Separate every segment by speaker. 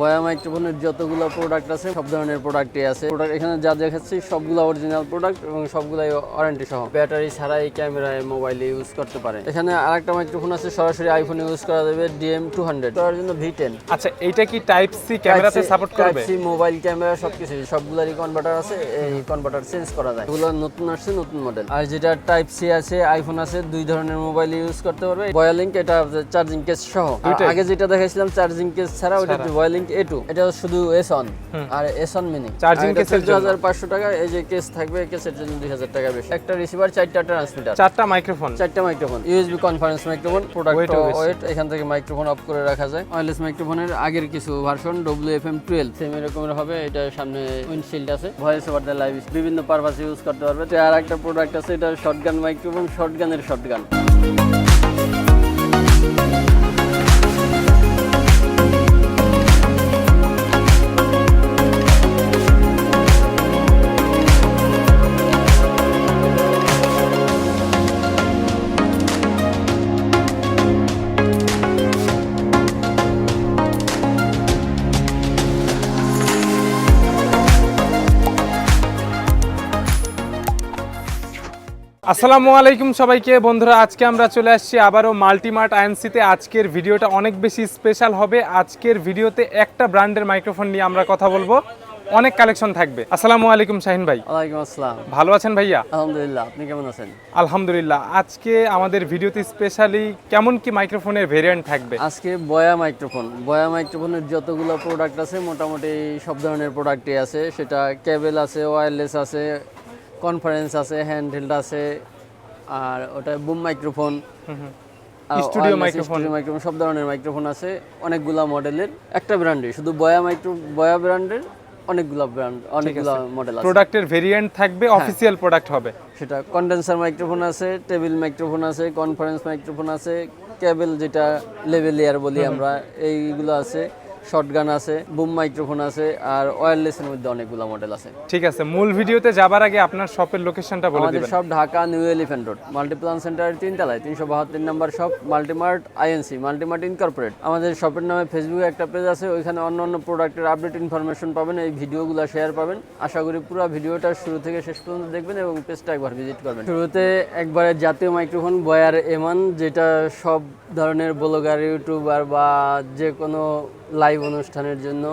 Speaker 1: বয়া মাইক্রোফোনের যতগুলো প্রোডাক্ট আছে সব ধরনের প্রোডাক্টই আছে। প্রোডাক্ট এখানে যা দেখাচ্ছি সবগুলো অরিজিনাল প্রোডাক্ট এবং সবগুলাই ওয়ারেন্টি সহ। ব্যাটারি ছাড়াই ক্যামেরায় মোবাইলে ইউজ করতে পারে। এখানে আরেকটা মাইক্রোফোন আছে সরাসরি আইফোন ইউজ করা যাবে ডিএম টু হান্ড্রেড করার জন্য ভি টেন
Speaker 2: আচ্ছা এইটা কি টাইপ সি ক্যামেরাতে সাপোর্ট করবে?
Speaker 1: টাইপ সি মোবাইল ক্যামেরা সবকিছু সবগুলোরই কনভার্টার আছে এই কনভার্টার চেঞ্জ করা যায়। এগুলো নতুন আসছে নতুন মডেল আর যেটা টাইপ সি আছে আইফোন আছে দুই ধরনের মোবাইল ইউজ করতে পারবে। বয়ালিং এটা চার্জিং কেস সহ। আগে যেটা দেখাইছিলাম চার্জিং কেস ছাড়া ওটা বয়ালিং এটা শুধু আর মিনি
Speaker 2: চার্জিং কেসের জন্য।
Speaker 1: 2500 টাকা এই যে কেস থাকবে কেসের জন্য 2000 টাকা বেশি। একটা রিসিভার চারটা ট্রান্সমিটার
Speaker 2: চারটা মাইক্রোফোন
Speaker 1: চারটা microphone USB conference microphone product wait এখান থেকে মাইক্রোফোন অফ করে রাখা যায়। ওয়্যারলেস মাইক্রোফোনের আগের কিছু ভার্সন WFM 12 সেম এরকমের হবে এটা সামনে উইন্ডশিল্ড আছে। ভয়েস ওভার দ্য লাইভ বিভিন্ন পারপাসে ইউজ করতে পারবে। আর একটা প্রোডাক্ট আছে এটা শর্টগান মাইক্রোফোন শর্টগানের শর্টগান
Speaker 2: আসসালামু আলাইকুম সবাইকে। বন্ধুরা আজকে আমরা চলে আসছি আবারও মাল্টিমার্ট আইএনসিতে। আজকের ভিডিওটা অনেক বেশি স্পেশাল হবে। আজকের ভিডিওতে একটা ব্র্যান্ডের মাইক্রোফোন নিয়ে আমরা কথা বলব। অনেক কালেকশন থাকবে। আসসালামু আলাইকুম শাহিন ভাই।
Speaker 1: ওয়ালাইকুম আসসালাম।
Speaker 2: ভালো আছেন ভাইয়া?
Speaker 1: আলহামদুলিল্লাহ আপনি কেমন আছেন?
Speaker 2: আলহামদুলিল্লাহ। আজকে আমাদের ভিডিওতে স্পেশালি কেমন কি মাইক্রোফোনের ভেরিয়েন্ট থাকবে?
Speaker 1: আজকে বয়া মাইক্রোফোন। বয়া মাইক্রোফোনের যতগুলো প্রোডাক্ট আছে মোটামুটি সব ধরনের প্রোডাক্টই আছে। সেটা কেবল আছে ওয়্যারলেস আছে কনফারেন্স আছে হ্যান্ডহেল্ড আছে আর ওটা boom microphone
Speaker 2: Studio microphone।
Speaker 1: Microphone সব ধরনের মাইক্রোফোন আছে অনেকগুলা মডেলের একটা ব্র্যান্ডে শুধু বয়া মাইক্রো বয়া ব্র্যান্ডের অনেকগুলা ব্র্যান্ড অনেকগুলা মডেল আছে।
Speaker 2: প্রোডাক্টের ভেরিয়েন্ট থাকবে অফিসিয়াল প্রোডাক্ট হবে।
Speaker 1: সেটা কন্ডেন্সার মাইক্রোফোন আছে টেবিল মাইক্রোফোন আছে কনফারেন্স মাইক্রোফোন আছে কেবল যেটা লেভেলিয়ার বলি আমরা এইগুলো আছে। শর্টগান আছে বুম মাইক্রোফোন আছে আর ওয়্যারলেসের মধ্যে অনেকগুলো মডেল আছে।
Speaker 2: ঠিক আছে মূল ভিডিওতে যাবার আগে আপনার শপের লোকেশনটা বলে
Speaker 1: আমাদের
Speaker 2: দিবেন।
Speaker 1: সব Dhaka New Elephant Road Multiplan সেন্টারের তিনতলায় তিনশো বাহাত্তর number shop Multimart INC Multimart incorporate আমাদের শপের নামে ফেসবুকে একটা পেজ আছে ওইখানে অন্য অন্য প্রোডাক্টের আপডেট ইনফরমেশন পাবেন এই ভিডিওগুলো শেয়ার পাবেন। আশা করি পুরো ভিডিওটা শুরু থেকে শেষ পর্যন্ত দেখবেন এবং পেজটা একবার ভিজিট করবেন। শুরুতে একবারে জাতীয় মাইক্রোফোন বয়ার এমান যেটা সব ধরনের ব্লগার ইউটিউবার বা যে কোনো লাইভ অনুষ্ঠানের জন্য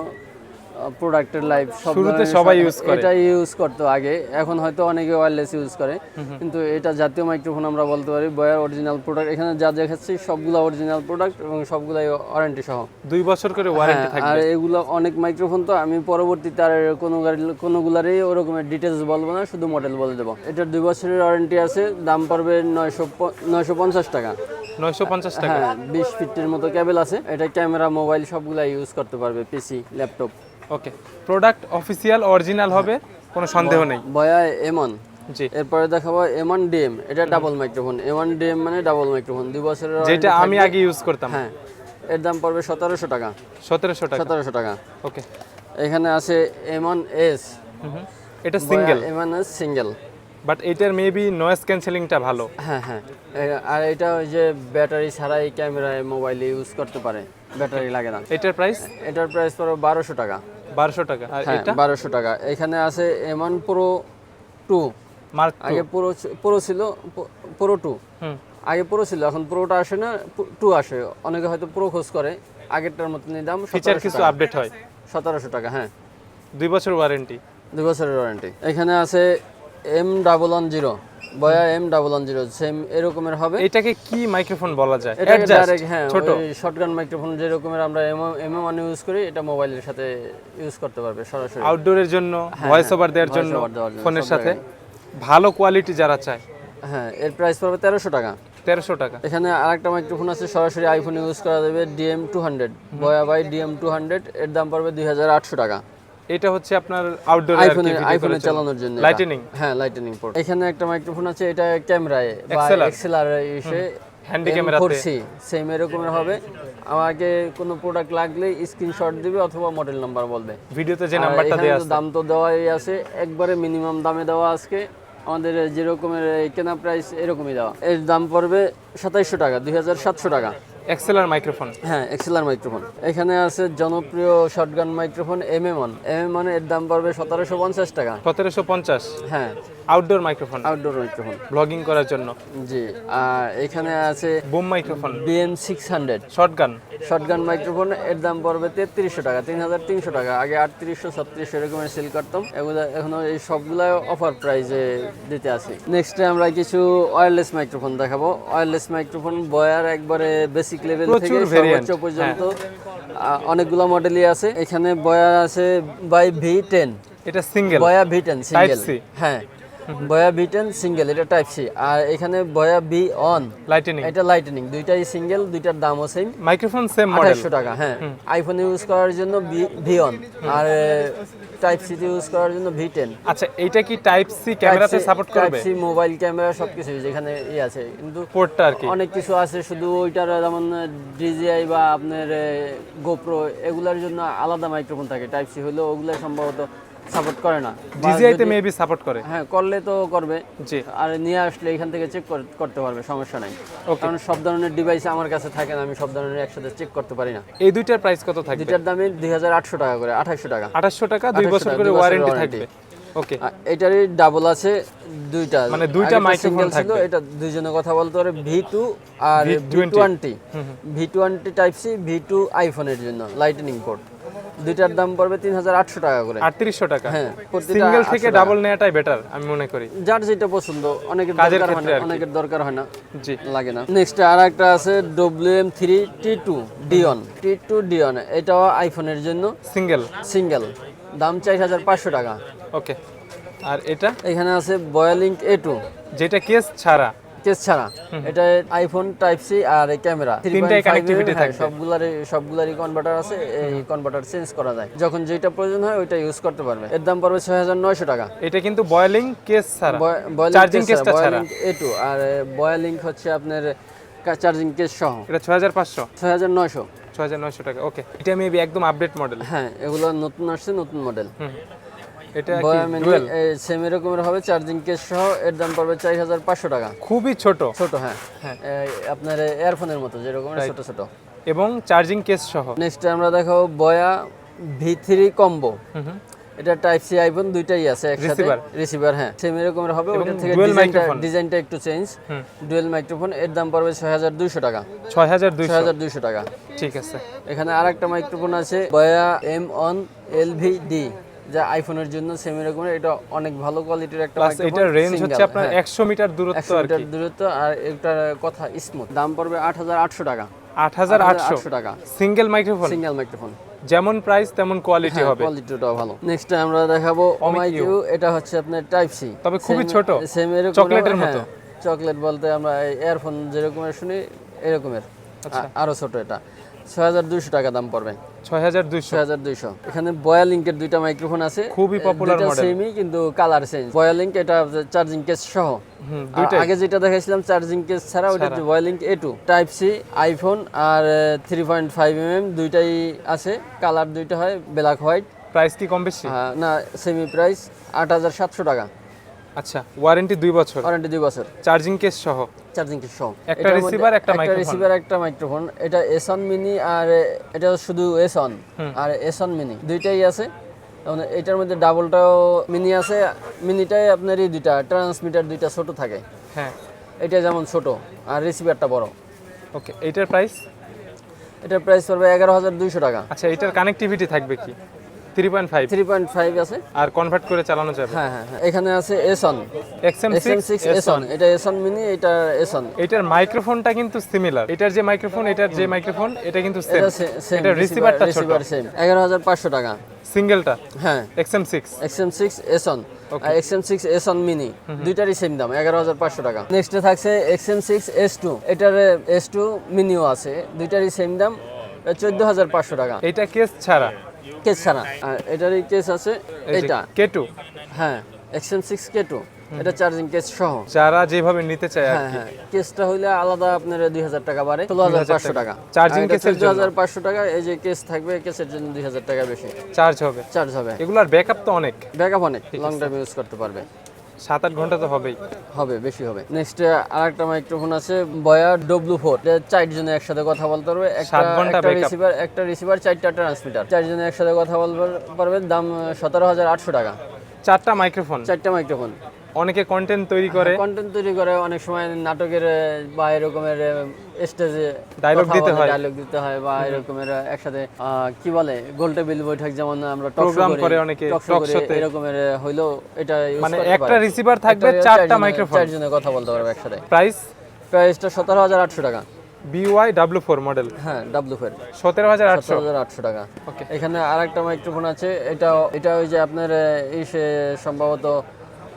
Speaker 1: প্রোডাক্টের লাইফ সব
Speaker 2: শুরুতে সবাই
Speaker 1: সব-
Speaker 2: use করে।
Speaker 1: এটা ইউজ করতো আগে। এখন হয়তো অনেকে ওয়্যারলেস ইউজ করে। কিন্তু এটা জাতীয় মাইক্রোফোন আমরা বলতে পারি বয়ার অরিজিনাল প্রোডাক্ট এখানে যা দেখাচ্ছি সবগুলো অরিজিনাল প্রোডাক্ট এবং সবগুলাই ওয়ারেন্টি সহ।
Speaker 2: দুই বছর করে ওয়ারেন্টি
Speaker 1: হ্যাঁ,
Speaker 2: থাকবে।
Speaker 1: আর এগুলো অনেক মাইক্রোফোন তো আমি পরবর্তীতে আর কোনো কোনোগুলারই ওরকমের ডিটেলস বলব না শুধু মডেল বলে দেবো। এটার দুই বছরের ওয়ারেন্টি আছে দাম পড়বে নয়শো নয়শো পঞ্চাশ টাকা।
Speaker 2: নয়শো পঞ্চাশ টাকা।
Speaker 1: হ্যাঁ বিশ ফিটের মতো কেবল আছে। এটা ক্যামেরা মোবাইল সবগুলা ইউজ করতে পারবে PC laptop
Speaker 2: okay product official original হবে? কোনো সন্দেহ নেই।
Speaker 1: বয়া এমন
Speaker 2: জি।
Speaker 1: এরপরে দেখাবো এমন ডিএম এটা ডাবল মাইক্রোফোন এমন ডিএম মানে ডাবল মাইক্রোফোন দুই বছরের
Speaker 2: যেটা আমি আগে ইউজ করতাম।
Speaker 1: হ্যাঁ। এর দাম পড়বে সতেরোশো টাকা।
Speaker 2: সতেরোশো টাকা।
Speaker 1: সতেরোশো টাকা।
Speaker 2: ওকে
Speaker 1: এখানে আছে এমন এস
Speaker 2: এটা সিঙ্গেল
Speaker 1: এমন এস সিঙ্গেল
Speaker 2: বাট এটার মেবি নয়েজ ক্যান্সেলিংটা ভালো।
Speaker 1: হ্যাঁ হ্যাঁ। আর এটা ওই যে ব্যাটারি ছাড়াই ক্যামেরায় মোবাইলে ইউজ করতে পারে। ব্যাটারি লাগে না।
Speaker 2: এটার প্রাইস
Speaker 1: এটার প্রাইস পড়বে বারোশো টাকা।
Speaker 2: বারোশো টাকা।
Speaker 1: হ্যাঁ
Speaker 2: এটা?
Speaker 1: বারোশো টাকা। এখানে আছে এমন প্রো টু
Speaker 2: মার্ক
Speaker 1: আগে পুরো পুরো ছিল পুরো টু
Speaker 2: হুম।
Speaker 1: আগে পুরো ছিল এখন পুরোটা আসে না টু আসে। অনেকে হয়তো পুরো খোঁজ করে আগেরটার মতনই দাম
Speaker 2: ফিচার কিছু আপডেট হয়?
Speaker 1: সতেরোশো টাকা হ্যাঁ।
Speaker 2: দুই বছর ওয়ারেন্টি
Speaker 1: দুই বছরের ওয়ারেন্টি এখানে আছে M double one zero Boya M double one zero same এরকমের হবে।
Speaker 2: এটাকে কি মাইক্রোফোন বলা যায়?
Speaker 1: এটা
Speaker 2: Adjust,
Speaker 1: ডাইরেক্ট হ্যাঁ
Speaker 2: ছোট।
Speaker 1: শর্টগান মাইক্রোফোন আমরা এম এম ওয়ান ইউজ করি এটা মোবাইলের সাথে ইউজ করতে পারবে সরাসরি।
Speaker 2: আউটডোরের জন্য ভয়েস ওভার দেওয়ার জন্য
Speaker 1: over দেওয়ার জন্য,
Speaker 2: ফোনের সাথে। ভালো কোয়ালিটি যারা চায়।
Speaker 1: হ্যাঁ এর প্রাইস পড়বে তেরোশো টাকা।
Speaker 2: তেরোশো টাকা।
Speaker 1: এখানে আরেকটা মাইক্রোফোন আছে সরাসরি আইফোন ইউজ করা যাবে DM two hundred Boya by DM two hundred এর দাম পড়বে দুই হাজার আটশো টাকা।
Speaker 2: এটা হচ্ছে আপনার আউটডোর
Speaker 1: আইফোনে আইফোনে চালানোর জন্য।
Speaker 2: লাইটেনিং
Speaker 1: হ্যাঁ লাইটেনিং পোর্ট এখানে একটা মাইক্রোফোন আছে এটা ক্যামেরায় বা এক্সেলার এসে
Speaker 2: হ্যান্ডি ক্যামেরাতে
Speaker 1: সেম এরকমের হবে। আমাকে কোনো প্রোডাক্ট লাগলে স্ক্রিনশট দিবে অথবা মডেল নাম্বার বলবে।
Speaker 2: ভিডিওতে যে নাম্বারটা দেওয়া আছে।
Speaker 1: দাম তো দেওয়াই আছে একবারে মিনিমাম দামে দেওয়া আজকে। আমাদের যে রকমের এই কেনা প্রাইস এরকমই দেওয়া। এর দাম পড়বে সাতাইশশো টাকা দুই হাজার সাতশো টাকা।
Speaker 2: এক্সেলার মাইক্রোফোন
Speaker 1: হ্যাঁ এক্সেলার মাইক্রোফোন এখানে আছে জনপ্রিয় shotgun microphone M M one M M এর দাম পড়বে সতেরোশো পঞ্চাশ টাকা।
Speaker 2: সতেরোশো পঞ্চাশ।
Speaker 1: হ্যাঁ।
Speaker 2: Outdoor microphone
Speaker 1: outdoor microphone
Speaker 2: blogging করার জন্য।
Speaker 1: জি আর এখানে আছে
Speaker 2: boom microphone
Speaker 1: BM six hundred
Speaker 2: shotgun
Speaker 1: shotgun microphone এর দাম পড়বে তেত্রিশশো টাকা তিন হাজার তিনশো টাকা। আগে আটত্রিশশো ছত্রিশশো এরকমের সেল করতাম। এগুলো এখনও এই সবগুলো অফার প্রাইসে দিতে আছি। নেক্সটে আমরা কিছু ওয়্যারলেস মাইক্রোফোন দেখাবো। ওয়্যারলেস মাইক্রোফোন বয়ার একবারে বেসিক লেভেল থেকে সর্বোচ্চ পর্যন্ত। অনেকগুলো মডেলই আছে। এখানে বয়ার আছে বাই ভি টেন
Speaker 2: এটা single
Speaker 1: Boya V ten single? হ্যাঁ। বয়া ভি টেন সিঙ্গেল এটা টাইপ সি। আর এখানে বয়া বি অন
Speaker 2: লাইটেনিং
Speaker 1: এটা লাইটেনিং দুইটাই সিঙ্গেল দুইটার দামও সেম
Speaker 2: মাইক্রোফোন সেম মডেল
Speaker 1: আঠাশশো টাকা হ্যাঁ। আইফোন ইউজ করার জন্য ভিওন আর টাইপ সিতে ইউজ করার জন্য ভি টেন
Speaker 2: আচ্ছা এইটা কি টাইপ সি ক্যামেরাতে সাপোর্ট করবে?
Speaker 1: টাইপ সি মোবাইল ক্যামেরা সবকিছু যেখানে ই আছে। কিন্তু
Speaker 2: পোর্টটা আর কি।
Speaker 1: অনেক কিছু আছে শুধু ওইটার যেমন ডিজিআই বা আপনার গোপ্রো এগুলোর জন্য আলাদা মাইক্রোফোন থাকে। টাইপ সি হলো ওগুলো সম্ভবত সাপোর্ট করে না।
Speaker 2: মেবি সাপোর্ট করে।
Speaker 1: হ্যাঁ করলে তো করবে।
Speaker 2: জি।
Speaker 1: আর নিয়ে আসলে এখান থেকে চেক করতে পারবে সমস্যা নাই। কারণ সব ধরনের ডিভাইস আমার কাছে থাকে না আমি সব ধরনের একসাথে চেক করতে পারি না।
Speaker 2: এই দুইটার প্রাইস কত থাকবে?
Speaker 1: দুইটার দামে দুই হাজার আটশো টাকা করে আঠাশশো টাকা।
Speaker 2: আঠাশশো টাকা দুই বছর করে ওয়ারেন্টি থাকবে। ওকে
Speaker 1: এটারই ডাবল আছে দুইটা।
Speaker 2: মানে দুইটা
Speaker 1: ছিল
Speaker 2: থাকবে।
Speaker 1: এটা দুইজনে কথা বলতে পারে ভি টু আর V
Speaker 2: V20
Speaker 1: twenty V twenty type C V two আইফোনের জন্য লাইটেনিং পোর্ট দুইটার দাম পড়বে তিন হাজার আটশো টাকা করে।
Speaker 2: আটত্রিশশো টাকা।
Speaker 1: হ্যাঁ
Speaker 2: সিঙ্গেল থেকে ডাবল নেওয়াটাই বেটার আমি মনে করি।
Speaker 1: যার যেটা পছন্দ অনেকের দরকার হয় না
Speaker 2: আর
Speaker 1: অনেকের দরকার হয় না
Speaker 2: জি।
Speaker 1: লাগে না। নেক্সট আর একটা আছে W M three T two Dion T two ডিওন এটাও আইফোনের জন্য।
Speaker 2: সিঙ্গেল
Speaker 1: সিঙ্গেল দাম চার হাজার পাঁচশো টাকা।
Speaker 2: ওকে আর এটা?
Speaker 1: এখানে আছে বয়ালিঙ্ক এ টু
Speaker 2: যেটা কেস ছাড়া।
Speaker 1: কেস ছাড়া। এটা আইফোন টাইপ সি আর ক্যামেরা।
Speaker 2: তিনটাই connectivity থাকবে।
Speaker 1: সবগুলারই সবগুলারই কনভার্টার আছে এই কনভার্টার চেঞ্জ করা যায়। যখন যেটা প্রয়োজন হয় ওইটা ইউজ করতে পারবে। এর দাম পড়বে ছয় হাজার নয়শো টাকা।
Speaker 2: এটা কিন্তু বয়েলিং কেস ছাড়া চার্জিং কেসটা ছাড়া
Speaker 1: এ টু আর বয়ালিঙ্ক হচ্ছে আপনার চার্জিং কেস সহ।
Speaker 2: এটা ছয় হাজার পাঁচশো?
Speaker 1: ছয় হাজার নয়শো।
Speaker 2: ছয় হাজার নয়শো টাকা ওকে এটা মেবি একদম আপডেট মডেল
Speaker 1: হ্যাঁ এগুলো নতুন আসছে নতুন মডেল
Speaker 2: এটা
Speaker 1: সেম এরকমের হবে চার্জিং কেস সহ এর দাম পড়বে চার হাজার পাঁচশো টাকা।
Speaker 2: খুবই ছোট।
Speaker 1: ছোট হ্যাঁ। আপনার এয়ারফোনের মতো যেরকম ছোট ছোট।
Speaker 2: এবং চার্জিং কেস সহ?
Speaker 1: নেক্সট আমরা দেখাবো বয়া ভি থ্রি কম্বো। এটা টাইপ সি আইফোন দুইটাই আছে একসাথে। রিসিভার হ্যাঁ। সেম এরকমের হবে ওটা থেকে ডিজাইনটা একটু চেঞ্জ ডুয়েল মাইক্রোফোন এর দাম পড়বে ছয় হাজার দুইশো টাকা।
Speaker 2: ছয় হাজার দুইশো?
Speaker 1: ছয় হাজার দুইশো টাকা।
Speaker 2: ঠিক আছে।
Speaker 1: এখানে আর একটা মাইক্রোফোন আছে Boya M one L V D যা আইফোনের জন্য সেম এরকমের এটা অনেক ভালো কোয়ালিটির একটা
Speaker 2: প্লাস এটার রেঞ্জ হচ্ছে আপনার
Speaker 1: হ্যাঁ।
Speaker 2: একশো মিটার দূরত্ব আর কি।
Speaker 1: দূরত্ব আর এটার কথা স্মুথ দাম পড়বে আট হাজার আটশো টাকা।
Speaker 2: আট হাজার আটশো?
Speaker 1: আটশো টাকা।
Speaker 2: সিঙ্গেল মাইক্রোফোন
Speaker 1: সিঙ্গেল মাইক্রোফোন
Speaker 2: যেমন প্রাইস তেমন কোয়ালিটি হবে।
Speaker 1: কোয়ালিটিটাও ভালো। নেক্সট আমরা দেখাবো ওমাইকিউ এটা হচ্ছে আপনার টাইপ সি
Speaker 2: তবে খুবই ছোট,
Speaker 1: সেম এরকম
Speaker 2: চকলেটের মতো।
Speaker 1: চকলেট বলতে আমরা ইয়ারফোন যেরকমের শুনি এরকমের।
Speaker 2: আচ্ছা।
Speaker 1: আরও ছোট এটা। ছয় হাজার দুইশো টাকা দাম পড়বে।
Speaker 2: ছয় হাজার দুইশো।
Speaker 1: হাজার দুইশো। এখানে বয়া লিঙ্কের দুইটা মাইক্রোফোন আছে।
Speaker 2: খুবই model।
Speaker 1: সেমই কিন্তু কালার চেঞ্জ বয়া লিঙ্ক এটা চার্জিং কেস সহ। আগে যেটা দেখাইছিলাম চার্জিং কেস ছাড়া ওটা হচ্ছে Boyalink A two type C iPhone R three point five M M দুইটাই আছে। কালার দুইটা হয় ব্ল্যাক হোয়াইট
Speaker 2: প্রাইস কি কম বেশি?
Speaker 1: না সেমি প্রাইস আট হাজার সাতশো টাকা।
Speaker 2: আচ্ছা ওয়ারেন্টি দুই বছর।
Speaker 1: ওয়ারেন্টি দুই বছর।
Speaker 2: চার্জিং কেস সহ?
Speaker 1: চার্জিং কেস সহ।
Speaker 2: একটা
Speaker 1: এটার
Speaker 2: receiver, একটা microphone।
Speaker 1: রিসিভার একটা মাইক্রোফোন এটা এস অন মিনি আর এটা শুধু এস অন আর এস অন মিনি দুইটাই আছে। মানে এটার মধ্যে ডাবলটাও মিনি আছে। মিনিটাই আপনার এই দুইটা ট্রান্সমিটার দুইটা ছোট থাকে।
Speaker 2: হ্যাঁ।
Speaker 1: এটা যেমন ছোট আর রিসিভারটা বড়।
Speaker 2: ওকে এইটার প্রাইস
Speaker 1: এটার প্রাইস পড়বে এগারো হাজার দুইশো টাকা।
Speaker 2: আচ্ছা এটার কানেক্টিভিটি থাকবে কি?
Speaker 1: আছে।
Speaker 2: আর কনভার্ট করে চালানো যাবে?
Speaker 1: হ্যাঁ হ্যাঁ হ্যাঁ। এখানে আছে এসন
Speaker 2: এক্সএম
Speaker 1: এক্সএম
Speaker 2: সিক্স
Speaker 1: সিক্স এসন এটা এসন মিনি এটা এসন
Speaker 2: এটার মাইক্রোফোনটা কিন্তু সিমিলার এটার যে মাইক্রোফোন এটার যে মাইক্রোফোন এটা কিন্তু সেম
Speaker 1: এটা
Speaker 2: রিসিভারটা ছোট।
Speaker 1: সেম টাকা।
Speaker 2: সিঙ্গেলটা
Speaker 1: হ্যাঁ। এসন আর XM six S one mini দুইটারই সেম দাম এগারো হাজার পাঁচশো টাকা। নেক্সটে থাকছে এক্সএম সিক্স এস টু এটার এস টু মিনিও আছে দুইটারই সেম দাম চোদ্দ হাজার পাঁচশো টাকা।
Speaker 2: এইটা কেস ছাড়া।
Speaker 1: কেস ছাড়া। আর এটারই কেস আছে এটা
Speaker 2: কে টু
Speaker 1: হ্যাঁ এক্সএম সিক্স কে টু এটা চার্জিং কেস সহ।
Speaker 2: যারা যেভাবে নিতে চায় আর
Speaker 1: হ্যাঁ
Speaker 2: কি।
Speaker 1: হ্যাঁ কেসটা হইলে আলাদা আপনার দুই হাজার টাকা বাড়ে ষোলো হাজার পাঁচশো টাকা।
Speaker 2: চার্জিং case
Speaker 1: দু হাজার পাঁচশো টাকা এই যে কেস থাকবে কেসের জন্য দুই হাজার টাকা বেশি।
Speaker 2: চার্জ হবে।
Speaker 1: চার্জ হবে।
Speaker 2: এগুলোর ব্যাকআপ তো অনেক।
Speaker 1: ব্যাকআপ অনেক লং টাইম ইউজ করতে পারবে।
Speaker 2: সাত আট ঘণ্টা তো হবেই।
Speaker 1: হবে বেশি হবে। নেক্সট আরেকটা মাইক্রোফোন আছে বয়া ডব্লু ফোর চারজনে একসাথে কথা বলতে পারবে। একটা রিসিভার একটা রিসিভার চারটা ট্রান্সমিটার চারজনে একসাথে কথা বলতে পারবে দাম সতেরো হাজার আটশো টাকা।
Speaker 2: চারটা মাইক্রোফোন
Speaker 1: চারটা মাইক্রোফোন
Speaker 2: অনেকে কন্টেন্ট তৈরি করে।
Speaker 1: কন্টেন্ট তৈরি করে অনেক সময় নাটকের বা এরকমের স্টেজে
Speaker 2: Dialogue দিতে হয়।
Speaker 1: ডায়লগ দিতে হয় বা এরকমের একসাথে কি বলে গোল টেবিল বৈঠক যেমন আমরা টক
Speaker 2: Program করে অনেকে, talk show তে।
Speaker 1: এরকমের হইল এটা
Speaker 2: মানে একটা রিসিভার থাকবে চারটা মাইক্রোফোন
Speaker 1: চারজনে কথা বলতে পারবে একসাথে।
Speaker 2: প্রাইস
Speaker 1: প্রাইসটা সতেরো হাজার আটশো টাকা।
Speaker 2: বিওয়াই ডাব্লু ফোর মডেল
Speaker 1: হ্যাঁ ডাব্লু ফের
Speaker 2: সতেরো হাজার আটশো।
Speaker 1: হাজার আটশো টাকা। এখানে আরেকটা মাইক্রোফোন আছে এটা এটা ওই যে আপনার এই সম্ভবত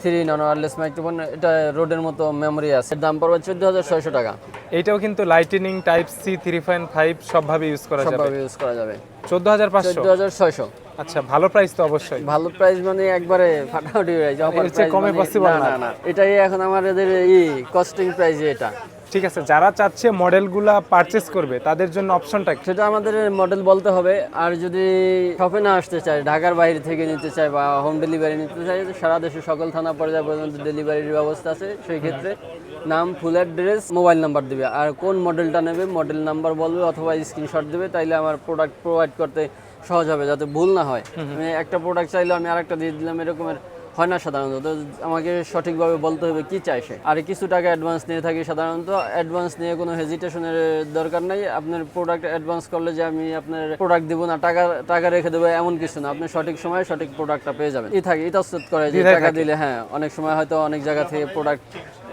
Speaker 1: থ্রি নন ওয়ারলেস মাইক্রোফোন এটা রোডের মতো মেমোরি আছে। দাম পড়বে চোদ্দ হাজার ছয়শো টাকা।
Speaker 2: এইটাও কিন্তু lightning type C three point five সবভাবে use করা যাবে।
Speaker 1: সবভাবে ইউজ করা যাবে।
Speaker 2: চোদ্দ হাজার পাঁচশো?
Speaker 1: চোদ্দ হাজার ছয়শো।
Speaker 2: আচ্ছা ভালো প্রাইস তো অবশ্যই।
Speaker 1: ভালো প্রাইস মানে একবারে ফাটাফাটি হয়ে যায়।
Speaker 2: কমে পসিবল
Speaker 1: না
Speaker 2: না।
Speaker 1: না না। এটাই এখন আমাদের ই কস্টিং প্রাইস এটা।
Speaker 2: ঠিক আছে যারা চাচ্ছে মডেলগুলা পারচেস করবে তাদের জন্য অপশনটা
Speaker 1: সেটা আমাদের মডেল বলতে হবে আর যদি শপে না আসতে চায় ঢাকার বাইরে থেকে নিতে চায় বা হোম ডেলিভারি নিতে চায় সারা দেশে সকল থানা পর্যায়ে পর্যন্ত ডেলিভারির ব্যবস্থা আছে সেই ক্ষেত্রে নাম ফুল অ্যাড্রেস মোবাইল নাম্বার দিবে। আর কোন মডেলটা নেবে মডেল নাম্বার বলবে অথবা স্ক্রিনশট দেবে তাইলে আমার প্রোডাক্ট প্রোভাইড করতে সহজ হবে যাতে ভুল না হয়। আমি একটা প্রোডাক্ট চাইলে আমি আরেকটা দিয়ে দিলাম এরকমের হয় না সাধারণত। আমাকে সঠিকভাবে বলতে হবে কি চাই সে। আর কিছু টাকা অ্যাডভান্স নিয়ে থাকি সাধারণত। অ্যাডভান্স নিয়ে কোনো হেজিটেশনের দরকার নাই। আপনার প্রোডাক্ট অ্যাডভান্স করলে যে আমি আপনার প্রোডাক্ট দিব না টাকা টাকা রেখে দেবো এমন কিছু না। আপনি সঠিক সময়ে সঠিক প্রোডাক্টটা পেয়ে যাবেন। ই থাকে ইতস্তত করে যে টাকা দিলে হ্যাঁ অনেক সময় হয়তো অনেক জায়গা থেকে প্রোডাক্ট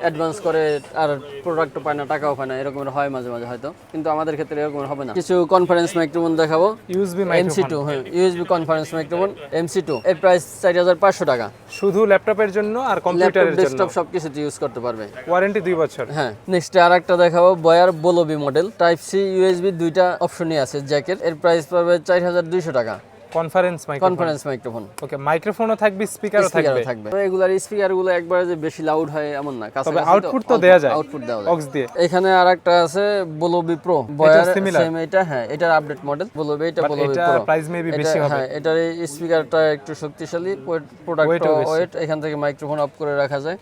Speaker 1: অ্যাডভান্স করে আর প্রোডাক্টও পায় না টাকাও পায় না এরকম হয় মাঝে মাঝে হয়তো। কিন্তু আমাদের ক্ষেত্রে এরকম হবে না। কিছু কনফারেন্স মাইক্রোফোন দেখাবো।
Speaker 2: ইউএসবি
Speaker 1: এমসি
Speaker 2: মাইক্রোফোন
Speaker 1: টু হ্যাঁ USB conference microphone MC two এর প্রাইস চার হাজার পাঁচশো টাকা।
Speaker 2: শুধু ল্যাপটপের জন্য আর কম্পিউটারের জন্য।
Speaker 1: ডেস্কটপ সবকিছুতে ইউজ করতে পারবে।
Speaker 2: ওয়ারেন্টি দুই বছর।
Speaker 1: হ্যাঁ নেক্সট আর একটা দেখাবো বয়ার বোলোবি মডেল টাইপ সি ইউএসবি দুইটা অপশনই আছে জ্যাকের এর প্রাইস পড়বে চার হাজার দুইশো টাকা।
Speaker 2: Conference microphone
Speaker 1: conference microphone
Speaker 2: okay মাইক্রোফোনও থাকবে স্পিকারও থাকবে।
Speaker 1: থাকবে। এগুলার স্পিকারগুলো একবারে যে বেশি লাউড হয় এমন না
Speaker 2: তবে output তো দেয়া যায়।
Speaker 1: আউটপুট দেওয়া যায়।
Speaker 2: অক্স দিয়ে।
Speaker 1: এখানে আর একটা আছে বোলোবি প্রো বয়ার? সেম এটা হ্যাঁ এটার আপডেট মডেল বোলোবি এটা বোলোবি
Speaker 2: এটা প্রাইস মেবি বেশি হবে।
Speaker 1: হ্যাঁ এটার স্পিকারটা একটু শক্তিশালী প্রোডাক্ট ওয়েট এখান থেকে মাইক্রোফোন অফ করে রাখা যায়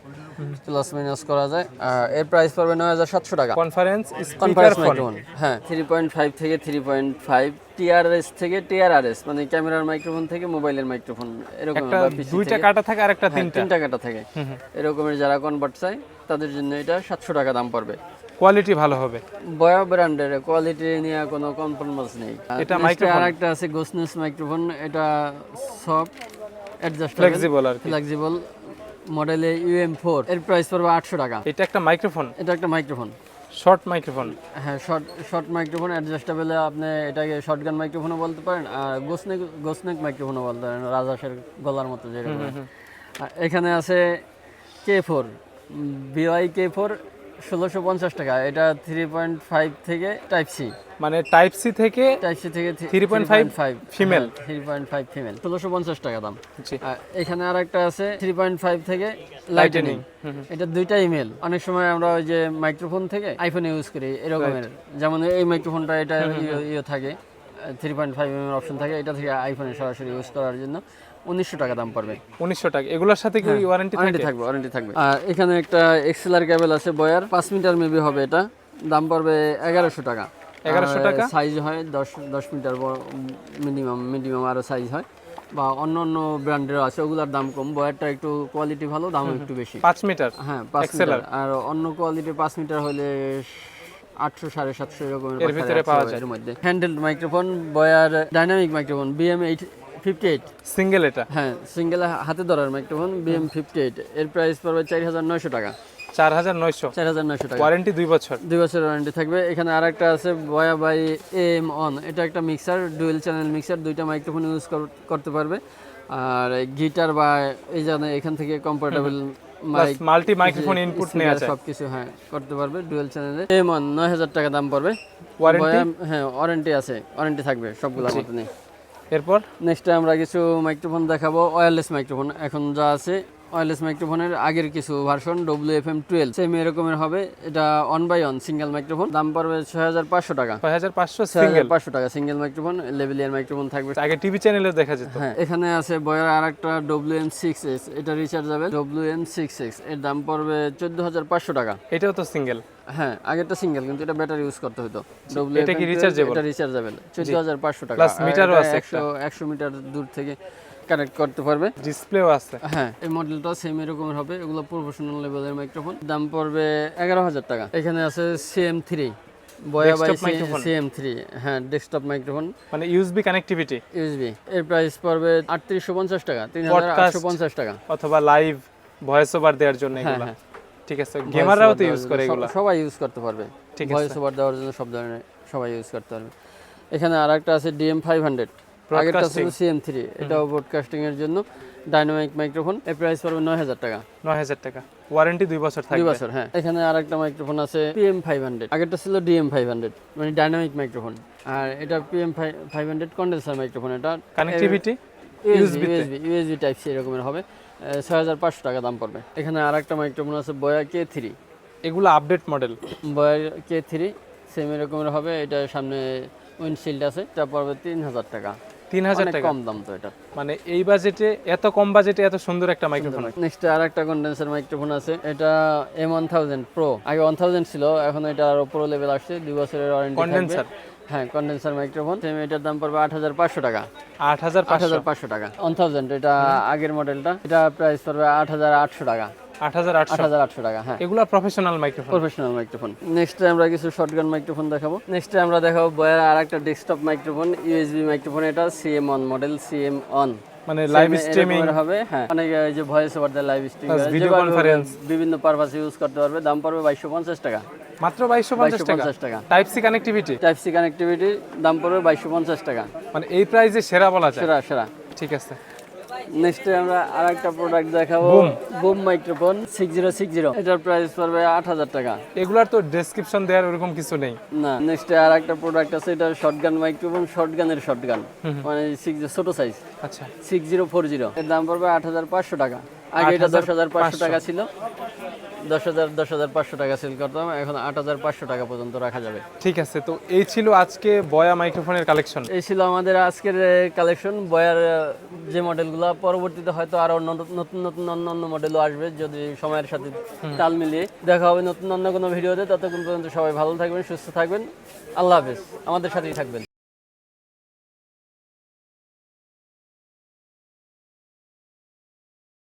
Speaker 1: প্লাস মাইনাস করা যায়। আর এর প্রাইস পড়বে নয় হাজার সাতশো টাকা।
Speaker 2: কনফারেন্স স্পিকার ফোন
Speaker 1: হ্যাঁ। থ্রি পয়েন্ট ফাইভ থেকে থ্রি পয়েন্ট ফাইভ টিআরএস থেকে টিআরআরএস মানে ক্যামেরার মাইক্রোফোন থেকে মোবাইলের মাইক্রোফোন এরকম
Speaker 2: একটা দুইটা কাটা থাকে আর একটা
Speaker 1: হ্যাঁ,
Speaker 2: তিনটা।
Speaker 1: তিনটা কাটা থাকে। এরকমের যারা কনভার্ট চায় তাদের জন্য এটা সাতশো টাকা দাম পড়বে।
Speaker 2: কোয়ালিটি ভালো হবে।
Speaker 1: বয়া ব্র্যান্ডের কোয়ালিটি নিয়ে কোনো কম্প্রোমাইজ নেই।
Speaker 2: এটা microphone?
Speaker 1: আর একটা আছে গোসনেস মাইক্রোফোন এটা সফট অ্যাডজাস্টেবল
Speaker 2: ফ্লেক্সিবল আর
Speaker 1: ফ্লেক্সিবল মডেলে ইউএম ফোর এর প্রাইস পড়বে আটশো টাকা।
Speaker 2: এটা একটা মাইক্রোফোন
Speaker 1: এটা একটা মাইক্রোফোন
Speaker 2: শর্ট মাইক্রোফোন
Speaker 1: হ্যাঁ শর্ট শর্ট মাইক্রোফোন অ্যাডজাস্টেবলে আপনি এটাকে শর্টগান মাইক্রোফোনও বলতে পারেন আর গোসনেক গোসনেক মাইক্রোফোনও বলতে পারেন রাজাসের গলার মতো যেরকম। এখানে আছে K four BY K four ষোলোশো পঞ্চাশ টাকা। এটা থ্রি পয়েন্ট ফাইভ থেকে টাইপ সি
Speaker 2: মানে টাইপ সি থেকে
Speaker 1: টাইপ সি থেকে
Speaker 2: 3.5 female?
Speaker 1: Three point five female ষোলোশো পঞ্চাশ টাকা দাম। এখানে আর একটা আছে থ্রি পয়েন্ট ফাইভ থেকে লাইটেনিং এটা দুইটা ইমেল অনেক সময় আমরা ওই যে মাইক্রোফোন থেকে আইফোন ইউজ করি এরকমের। যেমন এই মাইক্রোফোনটা এটা ইয়ে- ইয়ে থাকে three point five M option থাকে এটা থেকে আইফোনে সরাসরি ইউজ করার জন্য। উনিশশো টাকা দাম পড়বে।
Speaker 2: উনিশশো টাকা। এগুলোর সাথে কি ওয়ারেন্টি
Speaker 1: ওয়ারেন্টি থাকবে ওয়ারেন্টি থাকবে। আর এখানে একটা এক্সেলার কেবল আছে বয়ার। পাঁচ মিটার মেবি হবে এটা। দাম পড়বে এগারোশো টাকা।
Speaker 2: 1100 টাকা?
Speaker 1: সাইজ হয় দশ দশ মিটার মিনিমাম মিনিমাম আরও সাইজ হয়। বা অন্য অন্য ব্র্যান্ডের আছে ওগুলোর দাম কম। বয়ারটা একটু কোয়ালিটি ভালো দাম একটু বেশি।
Speaker 2: পাঁচ মিটার?
Speaker 1: হ্যাঁ পাঁচ? মিটার। আর অন্য কোয়ালিটি পাঁচ মিটার হলে আটশো সাড়ে সাতশো এরকম
Speaker 2: এর ভিতরে পাওয়া যায়।
Speaker 1: এর মধ্যে। Handle microphone বয়ার dynamic microphone BM eight fifty eight
Speaker 2: single এটা?
Speaker 1: হ্যাঁ সিঙ্গেল হাতে ধরার মাইক্রোফোন বিএম ফিফটি এইট এর প্রাইস পড়বে চার হাজার নয়শো টাকা।
Speaker 2: চার হাজার নয়শো?
Speaker 1: চার হাজার নয়শো টাকা।
Speaker 2: ওয়ারেন্টি দুই বছর?
Speaker 1: দুই বছর ওয়ারেন্টি থাকবে। এখানে আর একটা আছে বয়া বাই এম অন এটা একটা মিক্সার ডুয়েল চ্যানেল মিক্সার দুইটা মাইক্রোফোন ইউজ করতে পারবে। আর গিটার বা এই জানে এখান থেকে comfortable mic
Speaker 2: multi microphone input নেওয়া যায়।
Speaker 1: সবকিছু হ্যাঁ করতে পারবে ডুয়েল চ্যানেলে এম অন নয় হাজার টাকা দাম পড়বে।
Speaker 2: ওয়ারেন্টি
Speaker 1: হ্যাঁ ওয়ারেন্টি আছে। ওয়ারেন্টি থাকবে সবগুলোর মতনই
Speaker 2: এরপর?
Speaker 1: নেক্সট আমরা কিছু মাইক্রোফোন দেখাবো ওয়্যারলেস মাইক্রোফোন এখন যা আছে ওয়্যারলেস মাইক্রোফোনের আগের কিছু version W F M twelve same এরকমের হবে। এটা one by one single microphone দাম পড়বে ছয় হাজার পাঁচশো টাকা।
Speaker 2: ছয় হাজার পাঁচশো
Speaker 1: পাঁচশো টাকা সিঙ্গেল মাইক্রোফোন লেভেলিয়ার মাইক্রোফোন থাকবে।
Speaker 2: আগে টিভি চ্যানেলে দেখা যেত।
Speaker 1: হ্যাঁ এখানে আছে বয়ের আর একটা ডব্লিউ এম সিক্স এক্স এটা রিচার্জেবল ডব্লিউ এম সিক্স এক্সের দাম পড়বে চোদ্দ হাজার পাঁচশো টাকা।
Speaker 2: এটাও তো সিঙ্গেল
Speaker 1: হ্যাঁ আগেরটা সিঙ্গেল কিন্তু এটা ব্যাটারি ইউজ করতে হতো ডব্লিউ
Speaker 2: এটা কি rechargeable?
Speaker 1: এটা রিচার্জেবল চোদ্দ হাজার পাঁচশো টাকা।
Speaker 2: Plus
Speaker 1: আর
Speaker 2: আছে
Speaker 1: একশো একশো মিটার দূর থেকে কানেক্ট করতে পারবে।
Speaker 2: ডিসপ্লেও আছে।
Speaker 1: হ্যাঁ এই মডেলটা সেম এরকমের হবে। এগুলো প্রফেশনাল লেভেলের মাইক্রোফোন দাম পড়বে এগারো হাজার টাকা। এখানে আছে সিএম থ্রি হ্যাঁ ডেস্কটপ মাইক্রোফোন
Speaker 2: মানে ইউএসবি কানেক্টিভিটি
Speaker 1: ইউএসবি এর প্রাইস পড়বে আটত্রিশশো পঞ্চাশ টাকা
Speaker 2: অথবা লাইভ ভয়েস ওভার দেওয়ার জন্য
Speaker 1: হ্যাঁ
Speaker 2: এগুলো।
Speaker 1: হ্যাঁ।
Speaker 2: ঠিক আছে গেমাররাও তো ইউজ করে এগুলো।
Speaker 1: সবাই ইউজ করতে পারবে। ভয়েস ওভার দেওয়ার জন্য সব ধরনের সবাই ইউজ করতে পারবে। এখানে আর একটা আছে ডিএম ফাইভ হান্ড্রেড আগেরটা ছিল এটাও ব্রডকাস্টিং এর জন্য। ডাইনামিক মাইক্রোফোন এর প্রাইস পড়বে নয় হাজার টাকা।
Speaker 2: নয় হাজার টাকা। ওয়ারেন্টি বছর থাকবে।
Speaker 1: বছর হ্যাঁ। এখানে মাইক্রোফোন আছে পিএম ফাইভ হান্ড্রেড আগেরটা ছিল ডিএম ফাইভ হান্ড্রেড মানে ডাইনামিক মাইক্রোফোন আর এটা PM five hundred condenser microphone এটা।
Speaker 2: Connectivity
Speaker 1: USB USB type C এরকমের হবে। ছয় হাজার পাঁচশো টাকা দাম পড়বে। এখানে আর একটা মাইক্রোফোন আছে বয়া কে থ্রি
Speaker 2: এগুলো আপডেট মডেল
Speaker 1: বয়ের কে থ্রি সেম এরকমের হবে। এটা সামনে উইন্ডশিল্ড আছে এটা পড়বে তিন হাজার টাকা।
Speaker 2: তিন হাজার টাকা।
Speaker 1: কম দাম তো এটা।
Speaker 2: মানে এই বাজেটে এত কম বাজেটে এত সুন্দর একটা মাইক্রোফোন
Speaker 1: নেক্সট আর একটা কন্ডেন্সার মাইক্রোফোন আছে। এটা এম ওয়ান থাউজেন্ড প্রো আগে ওয়ান থাউজেন্ড ছিল এখন এটা আরও প্রো লেভেল আসছে দুই বছরের ওয়ারেন্টি
Speaker 2: Condenser?
Speaker 1: হ্যাঁ কন্ডেন্সার মাইক্রোফোন সেম এটার দাম পড়বে আট হাজার পাঁচশো টাকা।
Speaker 2: আট হাজার পাঁচশো?
Speaker 1: টাকা। ওয়ান থাউজেন্ড এটা আগের মডেলটা এটা প্রাইস পড়বে আট হাজার আটশো টাকা।
Speaker 2: আট হাজার
Speaker 1: আট
Speaker 2: আটশো
Speaker 1: হাজার আটশো টাকা হ্যাঁ।
Speaker 2: এগুলো professional microphone
Speaker 1: professional microphone next আমরা কিছু শর্টগান মাইক্রোফোন দেখাবো। নেক্সট আমরা দেখাবো বয়ের আর একটা ডেস্কটপ মাইক্রোফোন ইউএসবি মাইক্রোফোন এটা CM one model CM one
Speaker 2: মানে লাইভ স্ট্রিমিং
Speaker 1: হবে হ্যাঁ। অনেকে যে ভয়েস ওভার দেয় লাইভ স্ট্রিমিং
Speaker 2: video conference।
Speaker 1: বিভিন্ন পারপাসে ইউজ করতে পারবে দাম পড়বে বাইশশো পঞ্চাশ টাকা।
Speaker 2: মাত্র বাইশশো পঞ্চাশ
Speaker 1: বাইশশো পঞ্চাশ টাকা?
Speaker 2: Type C connectivity
Speaker 1: type C connectivity দাম পড়বে বাইশশো পঞ্চাশ টাকা।
Speaker 2: মানে এই প্রাইসে সেরা বলা যায়।
Speaker 1: সেরা সেরা।
Speaker 2: ঠিক আছে।
Speaker 1: নেক্সটে আমরা আর একটা প্রোডাক্ট দেখাবো। Boom. Microphone six zero six zero এটার প্রাইস পড়বে আট হাজার টাকা।
Speaker 2: এগুলার তো ডেসক্রিপশন দেওয়ার ওরকম কিছু নেই।
Speaker 1: না নেক্সটে আর একটা প্রোডাক্ট আছে এটা শর্টগান মাইক্রোফোন শর্টগানের শর্টগান মানে সিক্স ছোট সাইজ
Speaker 2: আচ্ছা।
Speaker 1: সিক্স জিরো ফোর জিরো এর দাম পড়বে আট হাজার পাঁচশো টাকা। আগে এটা দশ হাজার পাঁচশো। টাকা ছিল। দশ হাজার দশ হাজার পাঁচশো টাকা সেল করতাম এখন আট হাজার পাঁচশো টাকা পর্যন্ত রাখা যাবে।
Speaker 2: ঠিক আছে তো এই ছিল আজকে বয়া মাইক্রোফোনের কালেকশন
Speaker 1: এই ছিল আমাদের আজকের কালেকশন বয়ার যে মডেলগুলো পরবর্তীতে হয়তো আরও নতুন নতুন অন্য অন্য মডেলও আসবে যদি সময়ের সাথে তাল মিলিয়ে। দেখা হবে নতুন অন্য কোনো ভিডিওতে ততক্ষণ পর্যন্ত সবাই ভালো থাকবেন সুস্থ থাকবেন। আল্লাহ হাফেজ। আমাদের সাথেই থাকবেন।